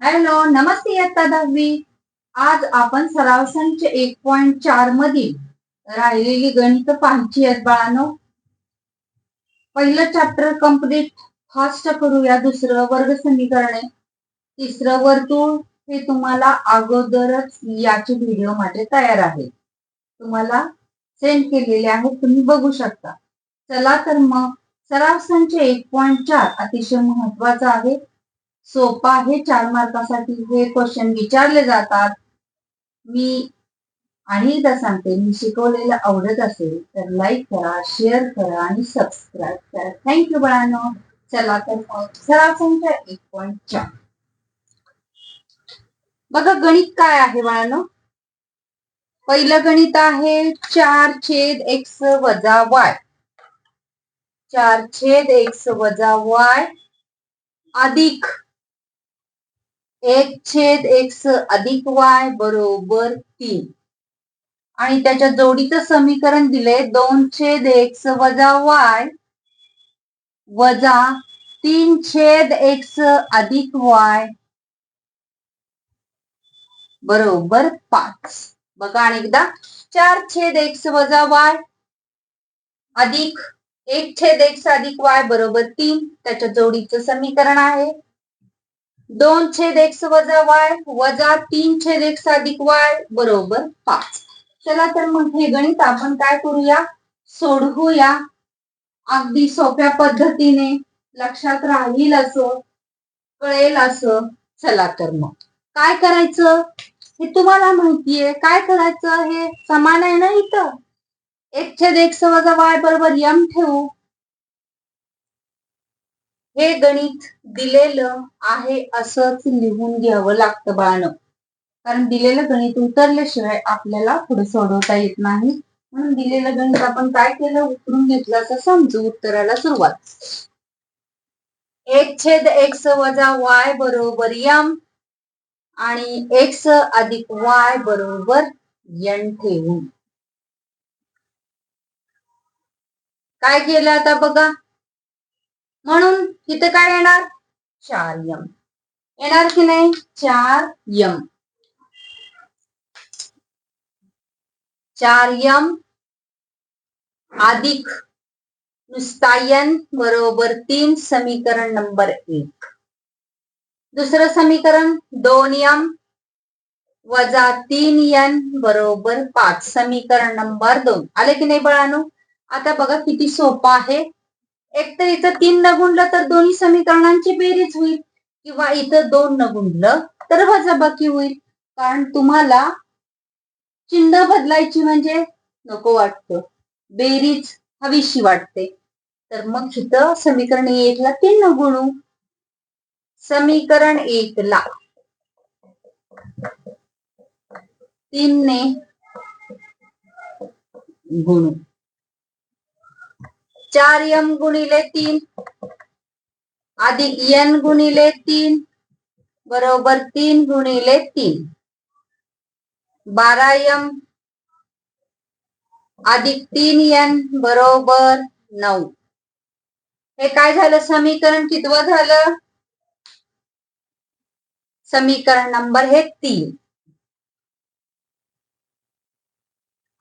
Hello नमस्ते इयत्ता दहावी. आज आपण सराव संच एक पॉइंट चार मधील राहिलेली गणित पाहायची आहेत बाळानो. पहिलं चॅप्टर कंप्लीट फास्ट करूया दुसरं वर्ग समीकरणे. तिसरं वर्तुळ हे तुम्हाला अगोदरच याचे व्हिडिओ माझे तयार आहे. तुम्हाला सेंड केलेले आहे तुम्ही बघू शकता. चला तर मग सराव संच एक पॉइंट चार अतिशय महत्त्वाचा आहे. सोपा आहे चार मार्कासाठी हे क्वेश्चन विचारले जातात. मी आणि एकदा सांगते मी शिकवलेलं आवडत असेल तर लाईक करा शेअर करा आणि सबस्क्राईब करा. थँक्यू बाळांनो. चला तर सराव संख्या एक पॉइंट चार. बघा गणित काय आहे बाळांनो? पहिलं गणित आहे चार छेद एक्स वजा वाय. चार छेद एक्स वजा वाय अधिक एक छेद एक्स अधिक वाय बरोबर तीन. आणि त्याच्या जोडीचं समीकरण दिले दोन छेद एक्स वजा वाय वजा तीन छेद एक्स अधिक वाय बरोबर पाच. बघा आणि एकदा. चार छेद एक्स वजा वाय अधिक एक छेद एक्स अधिक वाय बरोबर तीन. त्याच्या जोडीचं समीकरण आहे. दोन छेद एक्स वजा वाय वजा तीन छेद एक्स अधिक वाय बरोबर पाच. चला तर मग हे गणित आपण काय करूया? सोडवूया. अगदी सोप्या पद्धतीने लक्षात राहील असं कळेल असं चला तर मग. काय करायचं? हे तुम्हाला माहितीये. काय करायचं? हे समान आहे ना इथं? एक छेद एक्स वजा वाय बरोबर यम ठेवू. हे गणित दिलेलं आहे असंच लिहून घ्यावं लागतं बाळानं. कारण दिलेलं गणित उतरल्याशिवाय आपल्याला पुढे सोडवता येत नाही. म्हणून दिलेलं गणित आपण काय केलं? उतरून घेतलं असं समजू उत्तराला सुरुवात. एक छेद एक्स वजा वाय बरोबर यम आणि एक्स अधिक वाय बरोबर यन ठेवून काय केलं आता बघा? म्हणून इथं काय येणार? चार यम येणार की नाही? चार यम चार यम अधिक नुस्तायन बरोबर तीन समीकरण नंबर एक. दुसरं समीकरण दोन यम वजा तीन यन बरोबर पाच समीकरण नंबर दोन. आले की नाही बळानो? आता बघा किती सोपं आहे. एक तर इथं तीन न गुणलं तर दोन्ही समीकरणांची बेरीज होईल. किंवा इथं दोन न गुणलं तर वजाबाकी होईल. कारण तुम्हाला चिन्ह बदलायची म्हणजे नको वाटतं. बेरीज हवीशी वाटते. तर मग इथं समीकरण एकला तीन न गुणू समीकरण एकला तीनने गुणू. चार यम गुणिले तीन. अधिक यन गुणिले तीन. बरोबर तीन गुणिले तीन. बारा यम अधिक तीन यन बरोबर नऊ. हे काय झालं? समीकरण कितवं झालं? समीकरण नंबर हे तीन.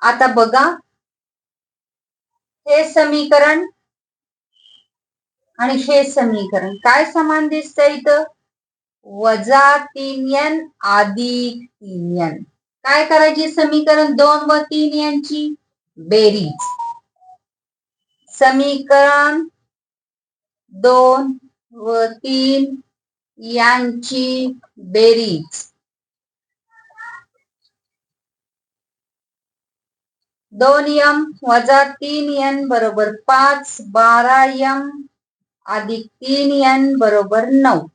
आता बघा. हे समीकरण आणि हे समीकरण काय समान दिसतंय इथं? वजा तीन एन अधिक तीन एन. काय करायची समीकरण दोन व तीन यांची? बेरीज. समीकरण दोन व तीन यांची बेरीज. दोन यम वजा तीन यन बरोबर पाच बारा यम अधिक तीन यन बरोबर नऊ.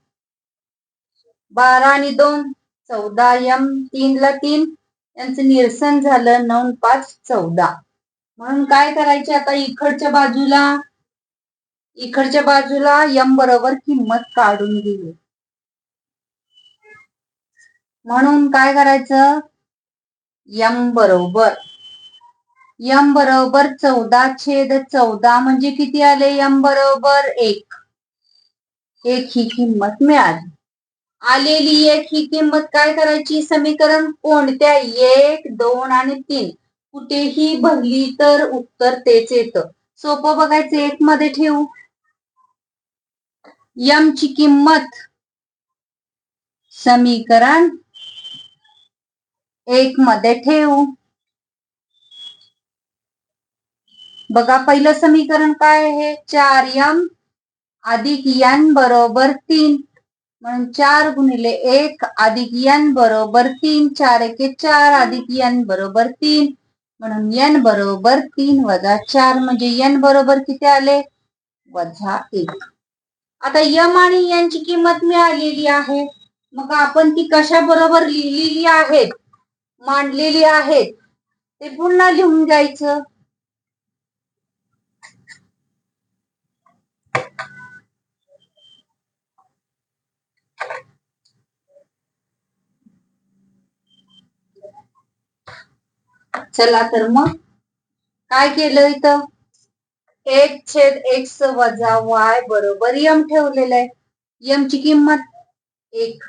बारा आणि दोन चौदा यम तीनला तीन. यांचं निरसन झालं नऊ पाच चौदा. म्हणून काय करायचे आता इकडच्या बाजूला? इकडच्या बाजूला यम बरोबर किंमत काढून घेऊ. म्हणून काय करायचं? यम बरोबर. यम बरोबर चौदा छेद चौदा म्हणजे किती आले? यम बरोबर एक. एक ही किंमत मिळाली. आलेली एक ही किंमत काय करायची? समीकरण कोणत्या? एक दोन आणि तीन. कुठेही भरली तर उत्तर तेच येतं. सोपं बघायचं एक मध्ये ठेवू. यम ची किंमत. समीकरण एक मध्ये ठेवू. बघा पहिलं समीकरण काय आहे? चार यम अधिक यन बरोबर तीन. म्हणून चार गुणिले एक अधिक यन बरोबर तीन. चार एके चार अधिक यन बरोबर तीन. म्हणून यन बरोबर तीन वजा चार म्हणजे यन बरोबर किती आले? वजा एक. आता यम आणि यांची किंमत मिळालेली आहे. मग आपण ती कशा बरोबर लिहिलेली आहेत? मांडलेली आहेत. ते पुन्हा लिहून घ्यायचं. चला तर मग. काय केलं इथं? एक छेद एक्स वजा वाय बरोबर यम ठेवलेलं आहे. यम ची किंमत? एक.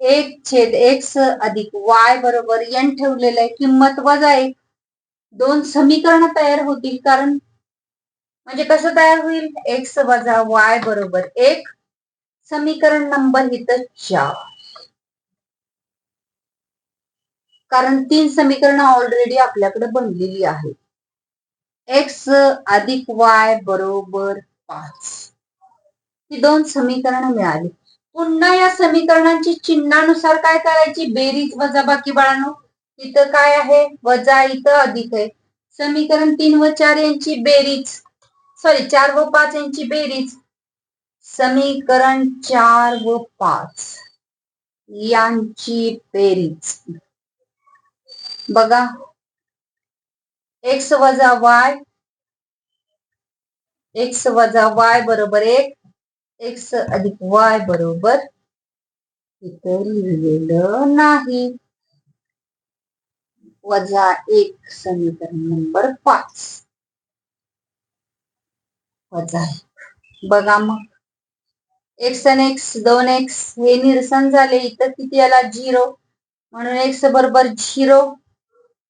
एक छेद एक्स अधिक वाय बरोबर यन ठेवलेलं आहे. किंमत वजा एक. दोन समीकरण तयार होतील कारण? म्हणजे कसं तयार होईल? एक्स वजा वाय बरोबर एक. समीकरण नंबर इथं चार. कारण तीन समीकरणं ऑलरेडी आपल्याकडे बनलेली आहेत. एक्स अधिक वाय बरोबर पाच. ही दोन समीकरणं मिळाली. पुन्हा या समीकरणांची चिन्हानुसार काय करायची? बेरीज वजा बाकी बाळानो. इथं काय आहे? वजा इथं अधिक आहे. समीकरण तीन व चार यांची बेरीज. सॉरी चार व पाच यांची बेरीज. समीकरण चार व पाच. यांची बेरीज. बघा. एक्स वजा वाय एक्स वजा वाय बरोबर एक. एक्स अधिक वाय बरोबर इथं लिहिलेलं नाही. वजा एक समीकरण नंबर पाच. वजा बघा मग. एक्स आणि एक्स दोन एक्स हे निरसन झाले. इथं किती आला? झिरो. म्हणून एक्स बरोबर झिरो.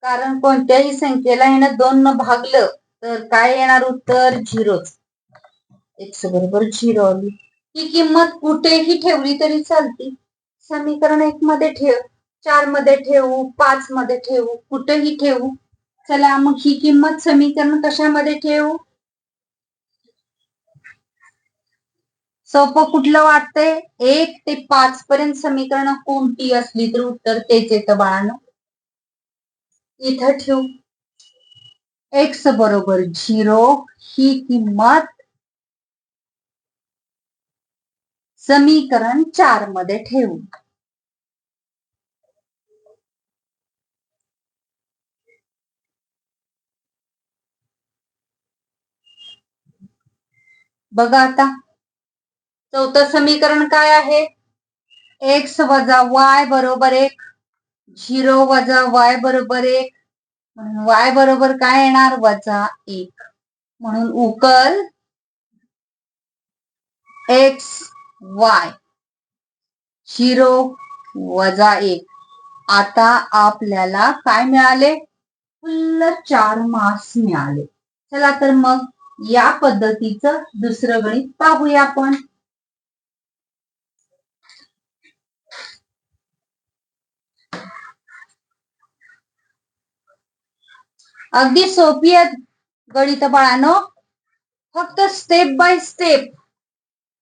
कारण कोणत्याही संख्येला येणं दोन न भागलं तर काय येणार उत्तर? झिरोच. एक्स बरोबर झिरो आली. ही किंमत कुठेही ठेवली तरी चालती. समीकरण एक मध्ये ठेव चारमध्ये ठेवू पाच मध्ये ठेवू कुठेही ठेवू. चला मग ही किंमत समीकरण कशामध्ये ठेवू? सोपं कुठलं वाटतंय? एक ते पाच पर्यंत समीकरण कोणती असली तर उत्तर तेच येतं बाळानं. इथं ठेवू. एक्स बरोबर झिरो ही किंमत समीकरण चारमध्ये ठेवू. बघा आता. चौथं समीकरण काय आहे? एक्स वजा वाय बरोबर एक. झिरो वजा वाय बरोबर एक. म्हणून वाय बरोबर काय येणार? वजा एक. म्हणून उकल एक्स वाय झिरो वजा एक. आता आपल्याला काय मिळाले? फुल्ल चार मार्क्स मिळाले. चला तर मग या पद्धतीचं दुसरं गणित पाहूया आपण. अगदी सोपी आहेत गणित बाळानो. फक्त स्टेप बाय स्टेप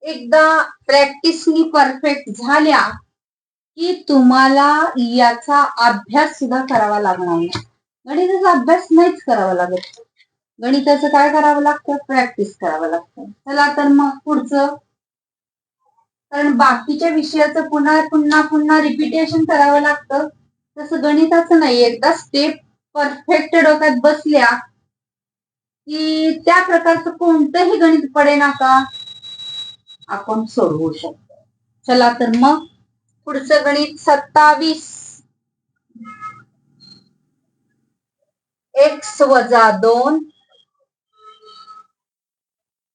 एकदा प्रॅक्टिसनी परफेक्ट झाल्या की तुम्हाला याचा अभ्यास सुद्धा करावा लागणार नाही. गणिताचा अभ्यास नाहीच करावा लागत. गणिताचं काय करावं लागतं? प्रॅक्टिस करावं लागतं. चला तर मग पुढचं. कारण बाकीच्या विषयाचं पुन्हा पुन्हा पुन्हा रिपिटेशन करावं लागतं. तसं गणिताचं नाही. एकदा स्टेप परफेक्ट डोक्यात बसल्या की त्या प्रकारचं कोणतंही गणित पडे ना का? आपण सोडवू शकतो. चला तर मग पुढचं गणित सत्तावीस. एक्स वजा दोन.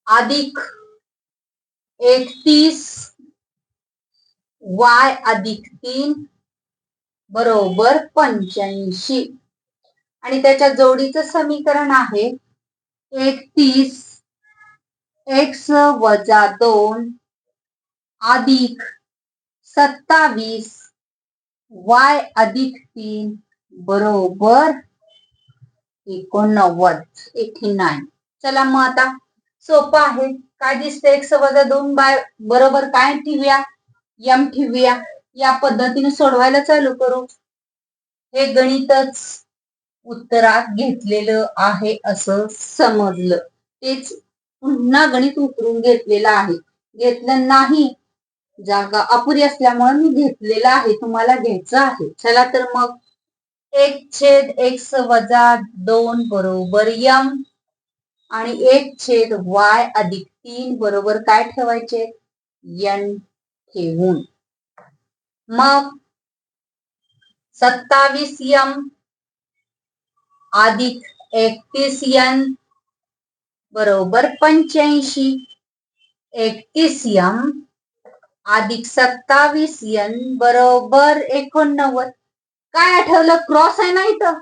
अधिक एकतीस वाय अधिक तीन. बरोबर पंच्याऐंशी. आणि त्याच्या जोडीचं समीकरण आहे एकतीस. एक्स वजा दोन अधिक सत्तावीस. वाय अधिक तीन बरोबर एकोणनव्वद. एटी नाईन चला मग आता सोपं आहे. काय दिसतं एक्स वजा दोन बाय बरोबर काय ठेवूया? यम ठेवूया. या पद्धतीने सोडवायला चालू करू. हे गणितच उत्तरात घेतलेलं आहे असं समजलं. तेच पुन्हा गणित उतरून घेतलेलं आहे. घेतलं नाही जागा अपुरी असल्यामुळे मी घेतलेलं आहे तुम्हाला घ्यायचं आहे. चला तर मग एक छेद एक्स वजा दोन बरोबर यम आणि एक छेद वाय अधिक तीन बरोबर काय ठेवायचे? यन ठेवून. मग सत्तावीस यम अधिक एकतीस यन बरोबर पंच्याऐंशी. एकतीस यम अधिक सत्तावीस यन बरोबर एकोणनव्वद. काय आठवलं? क्रॉस आहे ना इथं.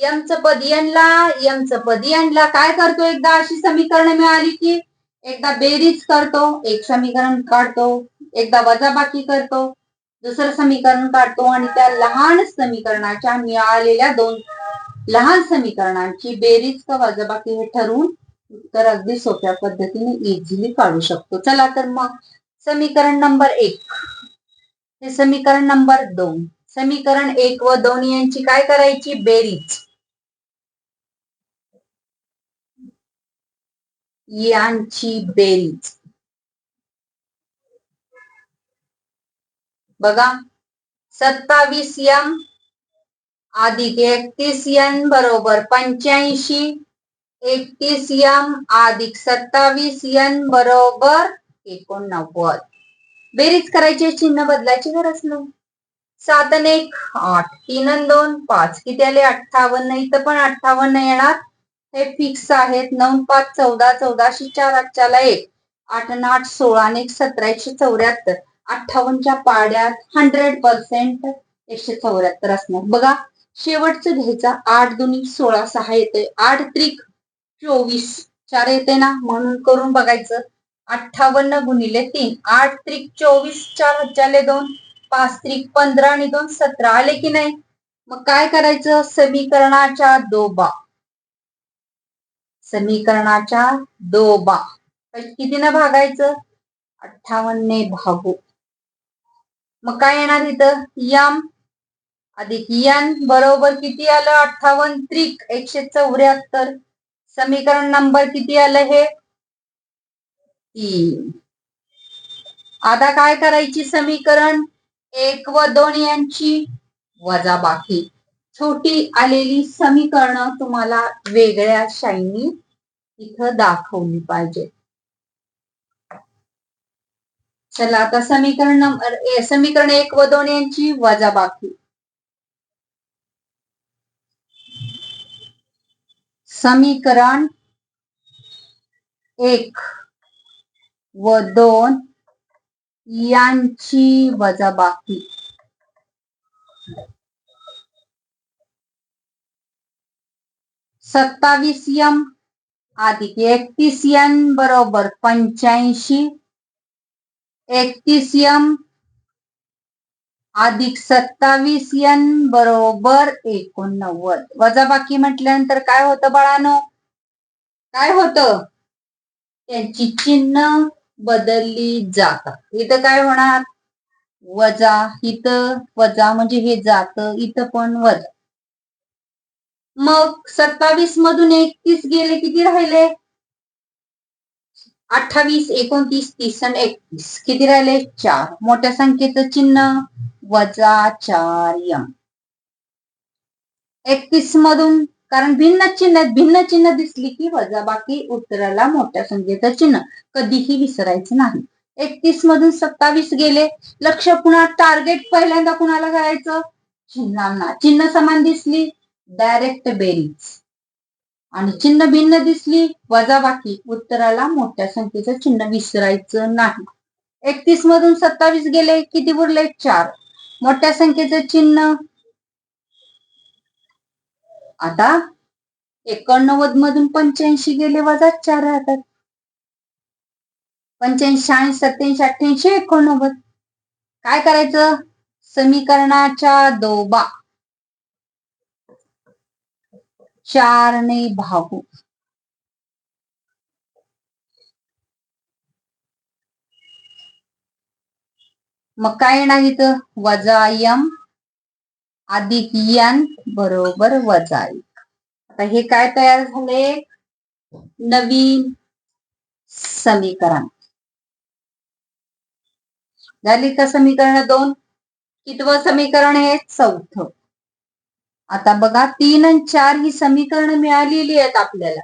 यमचं पद यनला यमचं पद यनला काय करतो? एकदा अशी समीकरण मिळाली की एकदा बेरीज करतो एक समीकरण काढतो एकदा वजाबाकी करतो दुसरं समीकरण काढतो आणि त्या लहान समीकरणाच्या मिळालेल्या दोन लहान समीकरणांची बेरीज का वजाबाकी हे ठरवून तर अगदी सोप्या पद्धतीने इझिली काढू शकतो. चला तर मग समीकरण नंबर एक. हे समीकरण नंबर दोन. समीकरण एक व दोन यांची काय करायची? बेरीज. यांची बेरीज. बघा. सत्तावीस यम अधिक एकतीस यन बरोबर पंच्याऐंशी. एकतीस यम अधिक सत्तावीस यन बरोबर एकोणनव्वद. बेरीज करायची चिन्ह बदलायची गरज नाही. सात आणि एक आठ. तीन आणि दोन पाच. किती आले? अठ्ठावन्न. इथं पण अठ्ठावन्न येणार. हे फिक्स आहेत. नऊ पाच चौदा. चौदाशे चार आठच्याला एक. आठ आणि आठ सोळा आणि एक सतराशे चौऱ्याहत्तर. अठ्ठावन्नच्या पाड्यात हंड्रेड पर्सेंट एकशे चौऱ्याहत्तर असणार. बघा शेवटचं घ्यायचा. आठ दोन्ही सोळा सहा येते. आठ त्रिक चोवीस. चार येते ना? म्हणून करून बघायचं. अठ्ठावन्न गुणिले तीन. आठ त्रिक चोवीस चार हजारले दोन. पाच त्रिक पंधरा आणि दोन सतरा. आले की नाही? मग काय करायचं? समीकरणाच्या दोबा. समीकरणाच्या दोबा. कितीनं भागायचं? अठ्ठावन्ने भागू. मग काय येणार इथं? यम. अधिक यन बरोबर किती आलं? अठ्ठावन्न. त्रिक एकशे चौऱ्याहत्तर. समीकरण नंबर किती आलं हे? तीन. आता काय करायची समीकरण? एक व दोन यांची वजाबाकी छोटी आलेली समीकरण तुम्हाला वेगळ्या शाईनी इथं दाखवली पाहिजे. चला आता समीकरण नंबर समीकरण एक व दोन यांची वजा बाकी. समीकरण एक व दोन यांची वजाबाकी. सत्तावीस यम अधिक एकतीस यन बरोबर पंच्याऐंशी. एकतीस यम अधिक सत्तावीस यन बरोबर एकोणनव्वद. वजाबाकी म्हटल्यानंतर काय होतं बाळानो? काय होतं? त्यांची चिन्ह बदलली जातात. इथं काय होणार? वजा इथं वजा म्हणजे हे जात इथं पण वजा. मग सत्तावीस मधून एकतीस गेले किती राहिले? अठ्ठावीस एकोणतीस तीस आणि एकतीस. किती राहिले? चार. मोठ्या संख्येचं चिन्ह वजाचार्य एकतीस मधून कारण भिन्न चिन्ह भिन्न चिन्ह दिसली की वजा बाकी उत्तराला मोठ्या संख्येचं चिन्ह. कधीही विसरायचं नाही. एकतीस मधून सत्तावीस गेले. लक्ष पुन्हा टार्गेट पहिल्यांदा कुणाला करायचं चिन्हांना. चिन्ह समान दिसली. डायरेक्ट बेरीज आणि चिन्ह भिन्न दिसली. वजाबाकी उत्तराला मोठ्या संख्येचं चिन्ह विसरायचं नाही. एकतीस मधून सत्तावीस गेले. किती उरले? चार. मोठ्या संख्येचं चिन्ह. आता एकोणनव्वद मधून पंच्याऐंशी गेले वजा चार राहतात. पंच्याऐंशी शहाऐंशी सत्याऐंशी अठ्ठ्याऐंशी एकोणनव्वद. काय करायचं? समीकरणाच्या दोबा. चारने भागू. मग काय येणार इथं? वजा यम अधिक यन बरोबर वजा एक. आता हे काय तयार झाले? नवीन समीकरण. झाली का समीकरण दोन? कितवं समीकरण आहे? चौथ. आता बघा तीन आणि चार ही समीकरण मिळालेली आहेत आपल्याला.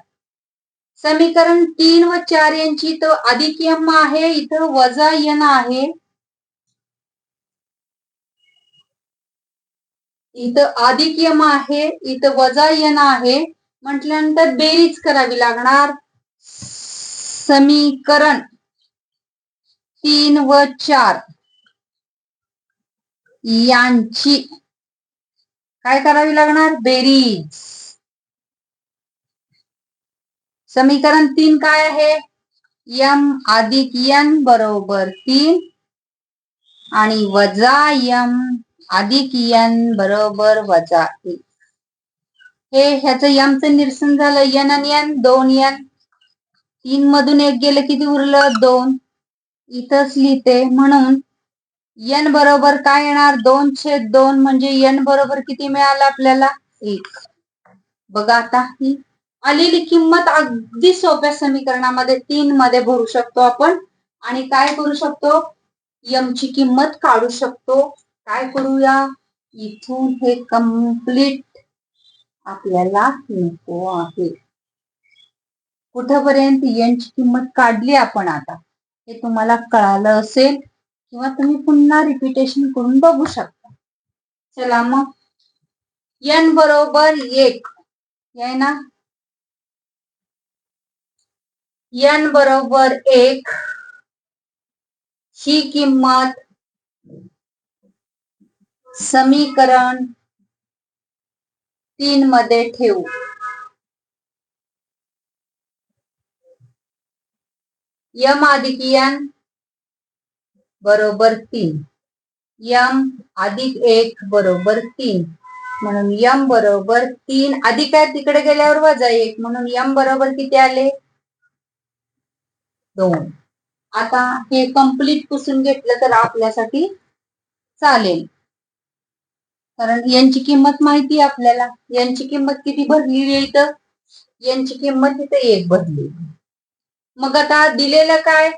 समीकरण तीन व चार यांची तर अधिक यम आहे इथं वजा यन आहे. इथं अधिक यम आहे इथं वजा यन आहे. म्हटल्यानंतर बेरीज करावी लागणार. समीकरण तीन व चार. यांची काय करावी लागणार? बेरीज. समीकरण तीन काय आहे? यम अधिक यन बरोबर तीन आणि वजा यम बरोबर वजा एक हे ह्याचं यमचं निरसन झालं. यन आणि यन दोन यन. तीन मधून एक गेलं किती उरलं? दोन. इथंच लिहिते म्हणून यन बरोबर काय येणार? दोन छेद दोन म्हणजे यन बरोबर किती मिळालं आपल्याला? एक. बघा आता ही आलेली किंमत अगदी सोप्या समीकरणामध्ये तीन मध्ये भरू शकतो आपण. आणि काय करू शकतो? यमची किंमत काढू शकतो. काय करूया? इथून हे कंप्लीट आपल्याला नको आहे. कुठपर्यंत यांची किंमत काढली आपण आता? हे तुम्हाला कळालं असेल किंवा तुम्ही पुन्हा रिपिटेशन करून बघू शकता. चला मग. यन बरोबर एक. आहे ना? यन बरोबर एक. ही किंमत समीकरण तीन मध्ये ठेवू. यम अधिक यन बरोबर तीन. यम अधिक एक बरोबर तीन. म्हणून यम बरोबर तीन. अधिक आहे तिकडे गेल्यावर वजा एक. म्हणून यम बरोबर किती आले? दोन. आता हे कंप्लीट पुसून घेतलं तर आपल्यासाठी चालेल. कारण यांची किंमत माहिती आहे आपल्याला. यांची किंमत किती भरलेली आहे इथं? यांची किंमत इथं एक भरली मग आता दिलेलं काय?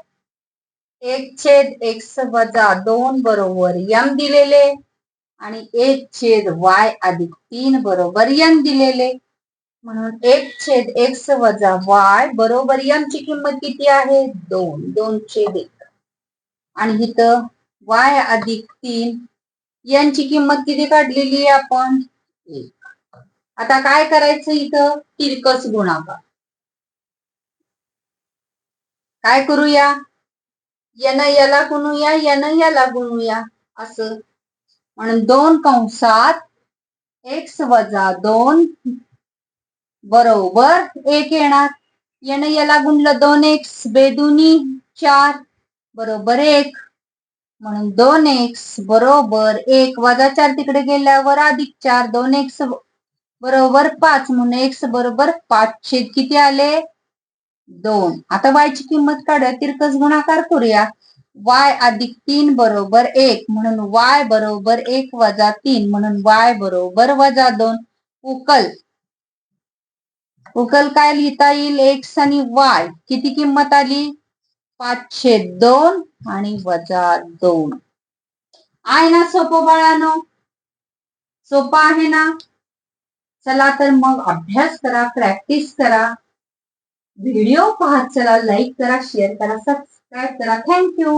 एक छेद एक्स वजा दोन बरोबर यम दिलेले आणि एक छेद वाय अधिक तीन बरोबर यम दिलेले. म्हणून एक छेद एक्स वजा वाय बरोबर यमची किंमत किती आहे? दोन. दोन छेद एक. आणि इथं वाय अधिक तीन यांची किंमत किती काढलेली आहे आपण? आता काय करायचं इथं? तिरकस गुणाकार. काय करूया? यन याला गुणूया यन याला गुणूया. असं. म्हणून दोन कंसात एक्स वजा दोन बरोबर एक येणार. यन याला गुणलं दोन एक्स बेदुनी चार बरोबर एक. म्हणून दोन एक्स बरोबर एक वजा चार तिकडे गेल्यावर अधिक चार दोन एक्स बरोबर पाच म्हणून एक्स बरोबर पाच. छेद किती आले? दोन. आता वाय ची किंमत काढूया. तिरकस गुणाकार करूया. वाय अधिक तीन बरोबर एक म्हणून वाय बरोबर एक वजा तीन म्हणून वाय बरोबर वजा दोन. उकल. उकल काय लिहिता येईल? एक्स आणि वाय किती किंमत आली? पाचशे दोन आणि वजा दोन. आहे ना सोपं बाळानो? सोपं आहे ना? चला तर मग अभ्यास करा प्रॅक्टिस करा. व्हिडिओ पाहत चला लाईक करा शेअर करा सबस्क्राईब करा. थँक्यू